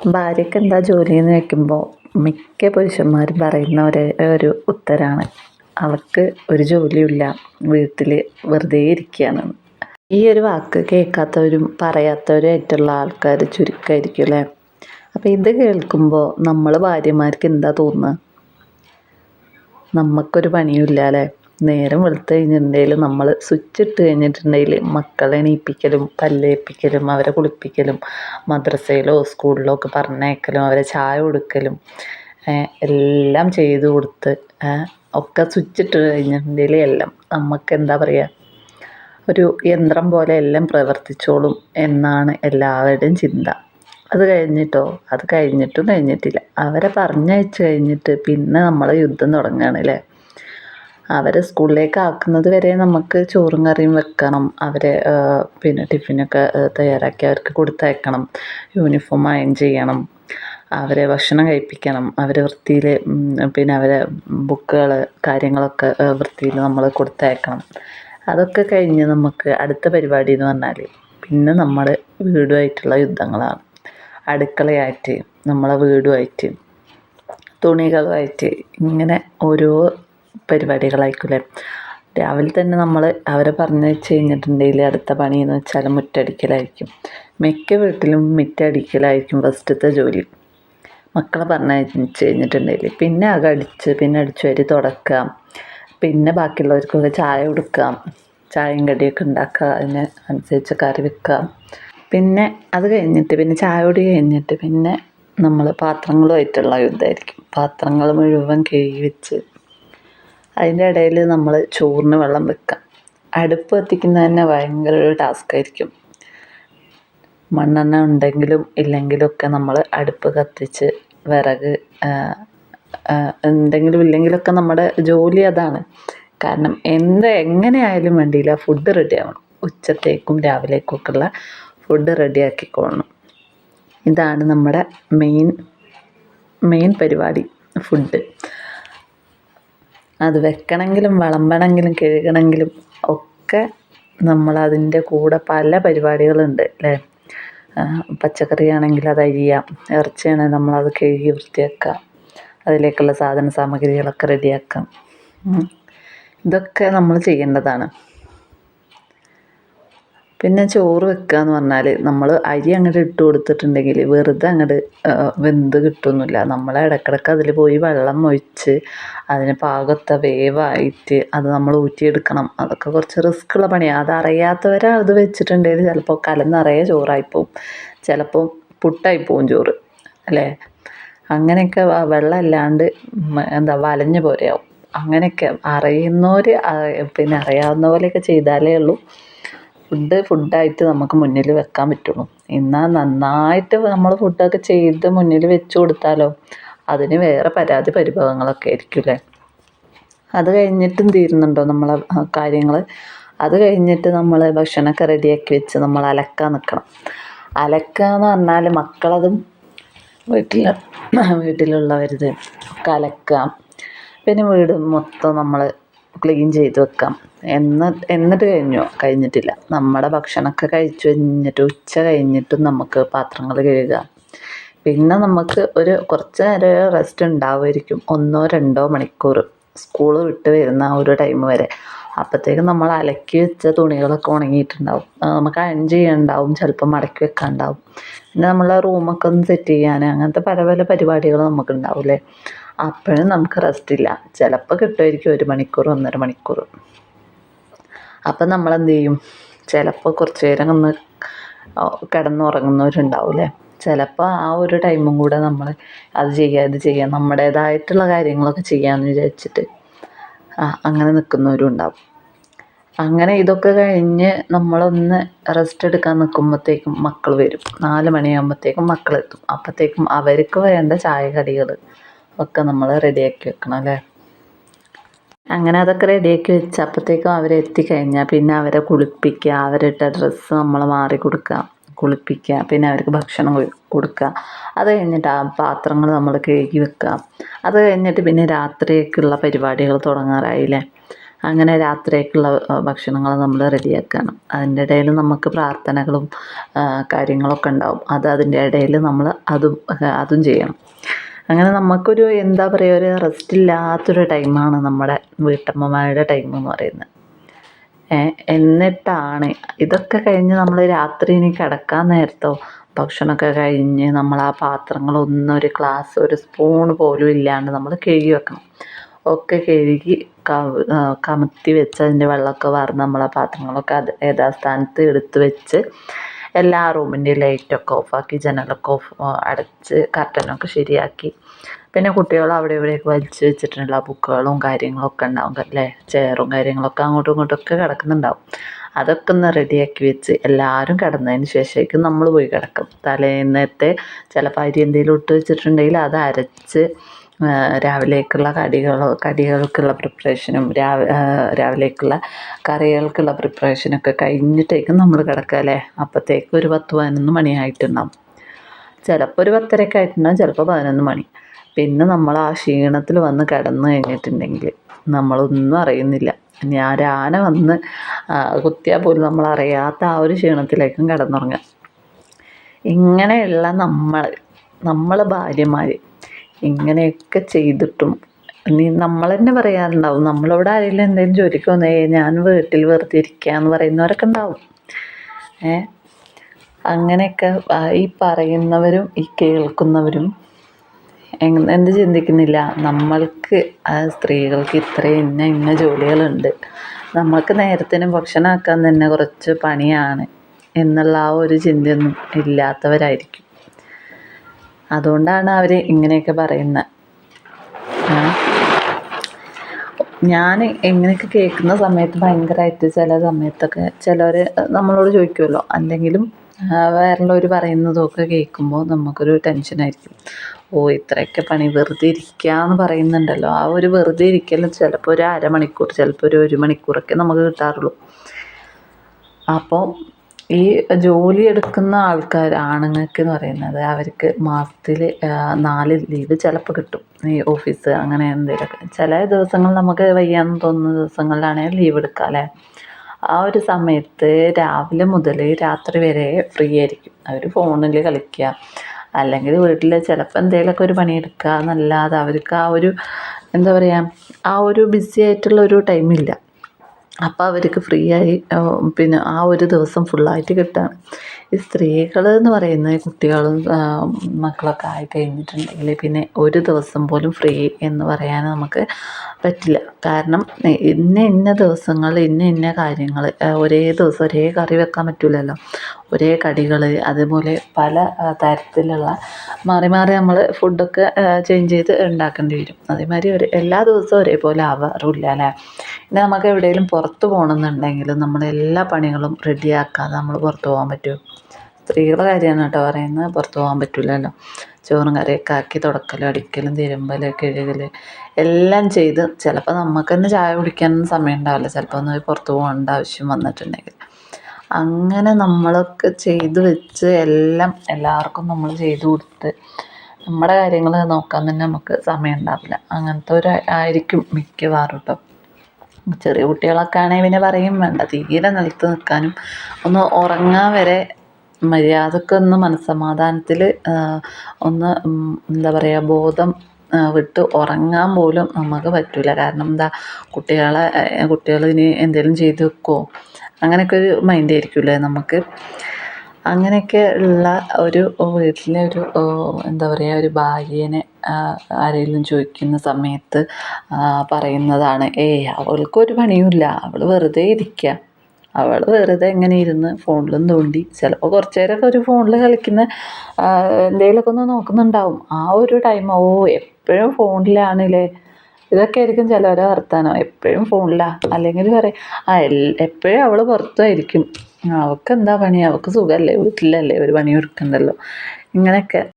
ഭാര്യയ്ക്ക് എന്താ ജോലി എന്ന് ചോദിക്കുമ്പോൾ മിക്ക പുരുഷന്മാരും പറയുന്ന ഒരേ ഒരു ഉത്തരമാണ് അവൾക്ക് ഒരു ജോലിയില്ല വീട്ടിൽ വെറുതെ ഇരിക്കുകയാണ്. ഈ ഒരു വാക്ക് കേൾക്കാത്തവരും പറയാത്തവരും ആയിട്ടുള്ള ആൾക്കാർ ചുരുക്കമായിരിക്കും അല്ലേ? അപ്പോൾ ഇത് കേൾക്കുമ്പോൾ നമ്മൾ ഭാര്യമാർക്ക് എന്താ തോന്നുക? നമുക്കൊരു പണിയുമില്ല അല്ലേ? നേരം വെളുത്ത് കഴിഞ്ഞിട്ടുണ്ടെങ്കിൽ നമ്മൾ സ്വിച്ച് ഇട്ട് കഴിഞ്ഞിട്ടുണ്ടെങ്കിൽ മക്കളെ എണീപ്പിക്കലും പല്ലേപ്പിക്കലും അവരെ കുളിപ്പിക്കലും മദ്രസയിലോ സ്കൂളിലോ ഒക്കെ പറഞ്ഞയക്കലും അവരെ ചായ കൊടുക്കലും എല്ലാം ചെയ്തു കൊടുത്ത് ഒക്കെ സ്വിച്ച് ഇട്ട് കഴിഞ്ഞിട്ടുണ്ടെങ്കിൽ എല്ലാം നമുക്ക് എന്താ പറയുക ഒരു യന്ത്രം പോലെ എല്ലാം പ്രവർത്തിച്ചോളും എന്നാണ് എല്ലാവരുടെയും ചിന്ത. അത് കഴിഞ്ഞിട്ടോ? അത് കഴിഞ്ഞിട്ടും കഴിഞ്ഞിട്ടില്ല. അവരെ പറഞ്ഞയച്ച് കഴിഞ്ഞിട്ട് പിന്നെ നമ്മൾ യുദ്ധം തുടങ്ങുകയാണ് അല്ലേ? അവരെ സ്കൂളിലേക്ക് ആക്കുന്നത് വരെ നമുക്ക് ചോറും കറിയും വെക്കണം. അവരെ പിന്നെ ടിഫിനൊക്കെ തയ്യാറാക്കി അവർക്ക് കൊടുത്തയക്കണം. യൂണിഫോം അയൺ ചെയ്യണം. അവരെ ഭക്ഷണം കഴിപ്പിക്കണം. അവരെ വൃത്തിയിൽ പിന്നെ അവരെ ബുക്കുകൾ കാര്യങ്ങളൊക്കെ വൃത്തിയിൽ നമ്മൾ കൊടുത്തയക്കണം. അതൊക്കെ കഴിഞ്ഞ് നമുക്ക് അടുത്ത പരിപാടി എന്ന് പറഞ്ഞാൽ പിന്നെ നമ്മൾ വീടുമായിട്ടുള്ള യുദ്ധങ്ങളാണ്. അടുക്കളയായിട്ട് നമ്മളെ വീടുമായിട്ട് തുണികളുമായിട്ട് ഇങ്ങനെ ഓരോ പരിപാടികളായിരിക്കില്ലേ രാവിലെ തന്നെ നമ്മൾ അവരെ പറഞ്ഞു വെച്ച് കഴിഞ്ഞിട്ടുണ്ടെങ്കിൽ അടുത്ത പണി എന്ന് വെച്ചാൽ മുറ്റടിക്കലായിരിക്കും. മിക്ക വീട്ടിലും മുറ്റടിക്കലായിരിക്കും ഫസ്റ്റത്തെ ജോലി. മക്കളെ പറഞ്ഞയച്ച് കഴിഞ്ഞിട്ടുണ്ടെങ്കിൽ. പിന്നെ അകടിച്ച് പിന്നെ അടിച്ചു വരി തുടക്കാം പിന്നെ ബാക്കിയുള്ളവർക്കൊക്കെ ചായ കൊടുക്കാം ചായയും കടിയൊക്കെ ഉണ്ടാക്കുക. അതിന് അനുസരിച്ച് കറി വെക്കാം പിന്നെ അത് കഴിഞ്ഞിട്ട് പിന്നെ ചായ കൂടി കഴിഞ്ഞിട്ട് പിന്നെ നമ്മൾ പാത്രങ്ങളുമായിട്ടുള്ള യുദ്ധമായിരിക്കും. പാത്രങ്ങൾ മുഴുവൻ കഴുകി വെച്ച് അതിന്റെ ഇടയിൽ നമ്മൾ ചോറിന് വെള്ളം വെക്കാം അടുപ്പ് കത്തിക്കുന്ന തന്നെ ഭയങ്കര ഒരു ടാസ്ക് ആയിരിക്കും. മണ്ണെണ്ണ ഉണ്ടെങ്കിലും ഇല്ലെങ്കിലും ഒക്കെ നമ്മൾ അടുപ്പ് കത്തിച്ച് വിറക് എന്തെങ്കിലും ഇല്ലെങ്കിലൊക്കെ നമ്മുടെ ജോലി അതാണ്. കാരണം എന്ത് എങ്ങനെയായാലും വേണ്ടിയില്ല ഫുഡ് റെഡി ആവണം. ഉച്ചത്തേക്കും രാവിലേക്കും ഒക്കെ ഉള്ള ഫുഡ് റെഡി ആക്കിക്കോളണം ഇതാണ് നമ്മുടെ മെയിൻ മെയിൻ പരിപാടി ഫുഡ് അത് വെക്കണമെങ്കിലും വിളമ്പണമെങ്കിലും കഴുകണമെങ്കിലും ഒക്കെ നമ്മൾ അതിന്റെ കൂടെ പല പരിപാടികളുണ്ട് അല്ലേ? പച്ചക്കറി ആണെങ്കിൽ അത് അരിയാം ഇറച്ചിയാണെങ്കിൽ നമ്മളത് കഴുകി വൃത്തിയാക്കാം അതിലേക്കുള്ള സാധന സാമഗ്രികളൊക്കെ റെഡിയാക്കാം. ഇതൊക്കെ നമ്മൾ ചെയ്യേണ്ടതാണ്. പിന്നെ ചോറ് വെക്കുക എന്ന് പറഞ്ഞാൽ നമ്മൾ അരി അങ്ങോട്ട് ഇട്ട് കൊടുത്തിട്ടുണ്ടെങ്കിൽ വെറുതെ അങ്ങോട്ട് വെന്ത് കിട്ടുന്നില്ല നമ്മൾ ഇടയ്ക്കിടയ്ക്ക് അതിൽ പോയി വെള്ളം ഒഴിച്ച് അതിന് പാകത്തെ വേവായിട്ട് അത് നമ്മൾ ഊറ്റിയെടുക്കണം. അതൊക്കെ കുറച്ച് റിസ്ക് ഉള്ള പണിയാണ് അത് അത് വെച്ചിട്ടുണ്ടെങ്കിൽ ചിലപ്പോൾ കലം നിറയെ ചോറായിപ്പോവും ചിലപ്പോൾ പുട്ടായി പോവും ചോറ് അല്ലേ? അങ്ങനെയൊക്കെ വെള്ളം ഇല്ലാണ്ട് എന്താ വലഞ്ഞ പോലെയാവും അങ്ങനെയൊക്കെ അറിയുന്നവർ പിന്നെ അറിയാവുന്ന പോലെയൊക്കെ ചെയ്താലേ ഉള്ളൂ. ഫുഡ് ഫുഡായിട്ട് നമുക്ക് മുന്നിൽ വെക്കാൻ പറ്റുള്ളൂ. എന്നാൽ നന്നായിട്ട് നമ്മൾ ഫുഡൊക്കെ ചെയ്ത് മുന്നിൽ വെച്ച് കൊടുത്താലോ അതിന് വേറെ പരാതി പരിഭവങ്ങളൊക്കെ ആയിരിക്കും അല്ലേ? അത് കഴിഞ്ഞിട്ടും തീരുന്നുണ്ടോ നമ്മളെ കാര്യങ്ങൾ അത് കഴിഞ്ഞിട്ട് നമ്മൾ ഭക്ഷണമൊക്കെ റെഡിയാക്കി വെച്ച് നമ്മൾ അലക്കാൻ നിൽക്കണം അലക്കുക എന്ന് പറഞ്ഞാൽ മക്കളതും വീട്ടിൽ വീട്ടിലുള്ളവരത് ഒക്കെ അലക്കാം പിന്നെ വീട് മൊത്തം നമ്മൾ ക്ലീൻ ചെയ്ത് വെക്കാം. എന്ന് എന്നിട്ട് കഴിഞ്ഞോ? കഴിഞ്ഞിട്ടില്ല. നമ്മുടെ ഭക്ഷണമൊക്കെ കഴിച്ചു കഴിഞ്ഞിട്ട് ഉച്ച കഴിഞ്ഞിട്ടും നമുക്ക് പാത്രങ്ങൾ കഴുകാം പിന്നെ നമുക്ക് ഒരു കുറച്ച് നേരം റെസ്റ്റ് ഉണ്ടാവുമായിരിക്കും. ഒന്നോ രണ്ടോ മണിക്കൂർ. സ്കൂൾ വിട്ട് വരുന്ന ആ ഒരു ടൈം വരെ. അപ്പോഴത്തേക്കും നമ്മൾ അലക്കി വെച്ച തുണികളൊക്കെ ഉണങ്ങിയിട്ടുണ്ടാവും. നമുക്ക് അയൺ ചെയ്യാനുണ്ടാവും ചിലപ്പോൾ മടക്കി വെക്കാനുണ്ടാവും പിന്നെ നമ്മളെ റൂമൊക്കെ ഒന്ന് സെറ്റ് ചെയ്യാൻ അങ്ങനത്തെ പല പല പരിപാടികൾ നമുക്ക് ഉണ്ടാവില്ലേ അപ്പോഴും നമുക്ക് റെസ്റ്റ് ഇല്ല. ചിലപ്പോൾ കിട്ടുമായിരിക്കും ഒരു മണിക്കൂർ ഒന്നര മണിക്കൂർ. അപ്പം നമ്മൾ എന്ത് ചെയ്യും ചിലപ്പോൾ കുറച്ച് നേരം ഒന്ന് കിടന്നുറങ്ങുന്നവരുണ്ടാവില്ലേ ചിലപ്പോൾ ആ ഒരു ടൈമും കൂടെ നമ്മൾ അത് ചെയ്യുക ഇത് ചെയ്യുക നമ്മുടേതായിട്ടുള്ള കാര്യങ്ങളൊക്കെ ചെയ്യാമെന്ന് വിചാരിച്ചിട്ട് ആ അങ്ങനെ നിൽക്കുന്നവരും ഉണ്ടാവും അങ്ങനെ ഇതൊക്കെ കഴിഞ്ഞ് നമ്മളൊന്ന് റെസ്റ്റ് എടുക്കാൻ നിൽക്കുമ്പോഴത്തേക്കും മക്കൾ വരും. നാല് മണിയാകുമ്പോഴത്തേക്കും മക്കളെത്തും അപ്പോഴത്തേക്കും അവർക്ക് വേണ്ട ചായ കടികൾ ഒക്കെ നമ്മൾ റെഡിയാക്കി വെക്കണം അല്ലേ? അങ്ങനെ അതൊക്കെ റെഡിയാക്കി വെച്ച് അപ്പോഴത്തേക്കും അവരെത്തിക്കഴിഞ്ഞാൽ പിന്നെ അവരെ കുളിപ്പിക്കുക അവരിട്ട ഡ്രസ്സ് നമ്മൾ മാറി കൊടുക്കുക കുളിപ്പിക്കുക പിന്നെ അവർക്ക് ഭക്ഷണം കൊടുക്കുക. അത് കഴിഞ്ഞിട്ട് ആ പാത്രങ്ങൾ നമ്മൾ കഴുകി വെക്കുക. അത് കഴിഞ്ഞിട്ട് പിന്നെ രാത്രിയൊക്കെയുള്ള പരിപാടികൾ തുടങ്ങാറായില്ലേ? അങ്ങനെ രാത്രിയേക്കുള്ള ഭക്ഷണങ്ങൾ നമ്മൾ റെഡിയാക്കണം. അതിന്റെ ഇടയിൽ നമുക്ക് പ്രാർത്ഥനകളും കാര്യങ്ങളൊക്കെ ഉണ്ടാവും. അത് അതിന്റെ ഇടയിൽ നമ്മൾ അതും അതും ചെയ്യണം. അങ്ങനെ നമുക്കൊരു എന്താ പറയുക ഒരു റെസ്റ്റ് ഇല്ലാത്തൊരു ടൈമാണ് നമ്മുടെ വീട്ടമ്മമാരുടെ ടൈം എന്ന് പറയുന്നത്. എന്നിട്ടാണ് ഇതൊക്കെ കഴിഞ്ഞ് നമ്മൾ രാത്രി ഇനി കിടക്കാൻ നേരത്തോ ഭക്ഷണമൊക്കെ കഴിഞ്ഞ് നമ്മൾ ആ പാത്രങ്ങളൊന്നും ഒരു ഗ്ലാസ് ഒരു സ്പൂൺ പോലും ഇല്ലാണ്ട് നമ്മൾ കഴുകി വെക്കണം. ഒക്കെ കഴുകി കമത്തി വെച്ച് അതിന്റെ വെള്ളമൊക്കെ വാർന്ന് നമ്മളെ പാത്രങ്ങളൊക്കെ അത് യഥാസ്ഥാനത്ത് എടുത്ത് വെച്ച് എല്ലാ റൂമിന്റെയും ലൈറ്റൊക്കെ ഓഫാക്കി ജനലൊക്കെ ഓഫ് അടച്ച് കർട്ടനൊക്കെ ശരിയാക്കി. പിന്നെ കുട്ടികൾ അവിടെ ഇവിടെയൊക്കെ വലിച്ച് വെച്ചിട്ടുള്ള ബുക്കുകളും കാര്യങ്ങളൊക്കെ ഉണ്ടാവും അല്ലേ? ചെയറും കാര്യങ്ങളൊക്കെ അങ്ങോട്ടും ഇങ്ങോട്ടൊക്കെ കിടക്കുന്നുണ്ടാവും. അതൊക്കെ ഒന്ന് റെഡിയാക്കി വെച്ച് എല്ലാവരും കിടന്നതിന് ശേഷമായിരിക്കും നമ്മൾ പോയി കിടക്കും. തലേന്നത്തെ ചിലപ്പോൾ അരി എന്തെങ്കിലും ഇട്ട് വെച്ചിട്ടുണ്ടെങ്കിൽ അത് അരച്ച് രാവിലേക്കുള്ള കടികളോ കടികൾക്കുള്ള പ്രിപ്പറേഷനും രാവിലേക്കുള്ള കറികൾക്കുള്ള പ്രിപ്പറേഷനൊക്കെ കഴിഞ്ഞിട്ടേക്കും നമ്മൾ കിടക്കുക അല്ലേ? അപ്പോഴത്തേക്കും ഒരു പത്ത് പതിനൊന്ന് മണിയായിട്ടുണ്ടാവും. ചിലപ്പോൾ ഒരു പത്തരയൊക്കെ ആയിട്ടുണ്ടാവും ചിലപ്പോൾ പതിനൊന്ന് മണി. പിന്നെ നമ്മൾ ആ ക്ഷീണത്തിൽ വന്ന് കിടന്നു കഴിഞ്ഞിട്ടുണ്ടെങ്കിൽ നമ്മളൊന്നും അറിയുന്നില്ല. ഞാൻ ആന വന്ന് കുത്തിയാൽ പോലും നമ്മൾ അറിയാത്ത ആ ഒരു ക്ഷീണത്തിലേക്കും കിടന്നുറങ്ങുക. ഇങ്ങനെയുള്ള നമ്മൾ നമ്മൾ ഭാര്യമാർ ഇങ്ങനെയൊക്കെ ചെയ്തിട്ടും. നീ നമ്മൾ തന്നെ പറയാറുണ്ടാവും. നമ്മളിവിടെ ആരെങ്കിലും എന്തെങ്കിലും ജോലിക്ക് വന്നേ ഞാൻ വീട്ടിൽ വെറുതെ ഇരിക്കുകയെന്ന് പറയുന്നവരൊക്കെ ഉണ്ടാവും. ഏ? അങ്ങനെയൊക്കെ ഈ പറയുന്നവരും ഈ കേൾക്കുന്നവരും എന്ത് ചിന്തിക്കുന്നില്ല. നമ്മൾക്ക് സ്ത്രീകൾക്ക് ഇത്രയും ഇന്ന ഇന്ന ജോലികളുണ്ട്. നമ്മൾക്ക് നേരത്തിന് ഭക്ഷണമാക്കാൻ തന്നെ കുറച്ച് പണിയാണ് എന്നുള്ള ആ ഒരു ചിന്തയൊന്നും ഇല്ലാത്തവരായിരിക്കും. അതുകൊണ്ടാണ് അവർ ഇങ്ങനെയൊക്കെ പറയുന്നത് ഞാൻ എങ്ങനെയൊക്കെ കേൾക്കുന്ന സമയത്ത് ഭയങ്കരമായിട്ട് ചില സമയത്തൊക്കെ ചിലർ നമ്മളോട് ചോദിക്കുമല്ലോ അല്ലെങ്കിലും വേറുള്ളവർ പറയുന്നതൊക്കെ കേൾക്കുമ്പോൾ നമുക്കൊരു ടെൻഷനായിരിക്കും. ഓ ഇത്രയൊക്കെ പണി വെറുതെ ഇരിക്കുക എന്ന് പറയുന്നുണ്ടല്ലോ. ആ ഒരു വെറുതെ ഇരിക്കലും ചിലപ്പോൾ ഒരു അരമണിക്കൂർ ചിലപ്പോൾ ഒരു ഒരു മണിക്കൂറൊക്കെ നമുക്ക് കിട്ടാറുള്ളൂ. അപ്പോൾ ഈ ജോലി എടുക്കുന്ന ആൾക്കാർ ആണുങ്ങൾക്ക് എന്ന് പറയുന്നത് അവർക്ക് മാസത്തിൽ നാല് ലീവ് ചിലപ്പോൾ കിട്ടും. ഈ ഓഫീസ് അങ്ങനെ എന്തെങ്കിലുമൊക്കെ ചില ദിവസങ്ങൾ നമുക്ക് വയ്യാന്ന് തോന്നുന്ന ദിവസങ്ങളിലാണെങ്കിൽ ലീവ് എടുക്കാം അല്ലേ? ആ ഒരു സമയത്ത് രാവിലെ മുതൽ രാത്രി വരെ ഫ്രീ ആയിരിക്കും. അവർ ഫോണിൽ കളിക്കുക അല്ലെങ്കിൽ വീട്ടിൽ ചിലപ്പോൾ എന്തെങ്കിലുമൊക്കെ ഒരു പണിയെടുക്കുക എന്നല്ലാതെ അവർക്ക് ആ ഒരു എന്താ പറയുക ആ ഒരു ബിസി ആയിട്ടുള്ള ഒരു ടൈമില്ല. അപ്പോൾ അവർക്ക് ഫ്രീ ആയി പിന്നെ ആ ഒരു ദിവസം ഫുള്ളായിട്ട് കിട്ടുകയാണ് ഈ സ്ത്രീകൾ എന്ന് പറയുന്നത് കുട്ടികളും മക്കളൊക്കെ ആയി കഴിഞ്ഞിട്ടുണ്ടെങ്കിൽ പിന്നെ ഒരു ദിവസം പോലും ഫ്രീ എന്ന് പറയാൻ നമുക്ക് പറ്റില്ല. കാരണം ഇന്ന ഇന്ന ദിവസങ്ങൾ ഇന്ന ഇന്ന കാര്യങ്ങൾ ഒരേ ദിവസം ഒരേ കറി വെക്കാൻ പറ്റില്ലല്ലോ ഒരേ കടികൾ അതുപോലെ പല തരത്തിലുള്ള മാറി മാറി നമ്മൾ ഫുഡൊക്കെ ചേഞ്ച് ചെയ്ത് ഉണ്ടാക്കേണ്ടി വരും. അതേമാതിരി ഒരു എല്ലാ ദിവസവും ഒരേപോലെ ആവാറില്ല അല്ലേ? പിന്നെ നമുക്ക് എവിടെയെങ്കിലും പുറത്ത് പോകണമെന്നുണ്ടെങ്കിൽ നമ്മൾ എല്ലാ പണികളും റെഡിയാക്കാതെ നമ്മൾ പുറത്ത് പോകാൻ പറ്റുമോ? സ്ത്രീകളുടെ കാര്യമാണ് കേട്ടോ പറയുന്നത്. പുറത്ത് പോകാൻ പറ്റില്ലല്ലോ ചോറും കറിയൊക്കെ ആക്കി തുടക്കലും അടിക്കലും തിരുമ്പൽ കഴുകൽ എല്ലാം ചെയ്ത് ചിലപ്പോൾ നമുക്ക് തന്നെ ചായ കുടിക്കാൻ സമയം ഉണ്ടാവില്ല. ചിലപ്പോൾ ഒന്ന് പുറത്ത് പോകേണ്ട ആവശ്യം വന്നിട്ടുണ്ടെങ്കിൽ. അങ്ങനെ നമ്മളൊക്കെ ചെയ്ത് വെച്ച് എല്ലാം എല്ലാവർക്കും നമ്മൾ ചെയ്തു കൊടുത്ത് നമ്മുടെ കാര്യങ്ങൾ നോക്കാൻ തന്നെ നമുക്ക് സമയം ഉണ്ടാവില്ല. അങ്ങനത്തെ ഒരു ആയിരിക്കും മിക്കവാറും കേട്ടോ. ചെറിയ കുട്ടികളൊക്കെ ആണെങ്കിൽ പിന്നെ പറയും വേണ്ട തീരെ നിലത്ത് നിൽക്കാനും ഒന്ന് ഉറങ്ങാൻ വരെ മര്യാദക്കൊന്ന് മനസ്സമാധാനത്തിൽ ഒന്ന് എന്താ പറയുക ബോധം വിട്ട് ഉറങ്ങാൻ പോലും നമുക്ക് പറ്റില്ല കാരണം എന്താ കുട്ടികളെ കുട്ടികൾ ഇനി എന്തെങ്കിലും ചെയ്ത് വെക്കുമോ അങ്ങനെയൊക്കെ ഒരു മൈൻഡ് ആയിരിക്കില്ലേ നമുക്ക്? അങ്ങനെയൊക്കെ ഉള്ള ഒരു വീട്ടിലെ ഒരു എന്താ പറയുക ഒരു ഭാര്യേനെ ആരെങ്കിലും ചോദിക്കുന്ന സമയത്ത് പറയുന്നതാണ് ഏയ് അവൾക്കൊരു പണിയുമില്ല. അവൾ വെറുതെ ഇരിക്കുക അവൾ വെറുതെ എങ്ങനെ ഇരുന്ന് ഫോണിലും തോണ്ടി. ചിലപ്പോൾ കുറച്ച് നേരമൊക്കെ ഒരു ഫോണിൽ കളിക്കുന്ന എന്തെങ്കിലുമൊക്കെ ഒന്ന് നോക്കുന്നുണ്ടാവും. ആ ഒരു ടൈം ഓ എപ്പോഴും ഫോണിലാണല്ലേ? ഇതൊക്കെ ആയിരിക്കും ചിലവരെ വർത്താനം. എപ്പോഴും ഫോണിലാണ് അല്ലെങ്കിൽ പറയും ആ എപ്പോഴും അവൾ പുറത്തായിരിക്കും. അവൾക്ക് എന്താ പണി? അവൾക്ക് സുഖമല്ലേ വീട്ടിലല്ലേ ഒരു പണി എടുക്കണ്ടല്ലോ ഇങ്ങനെയൊക്കെ.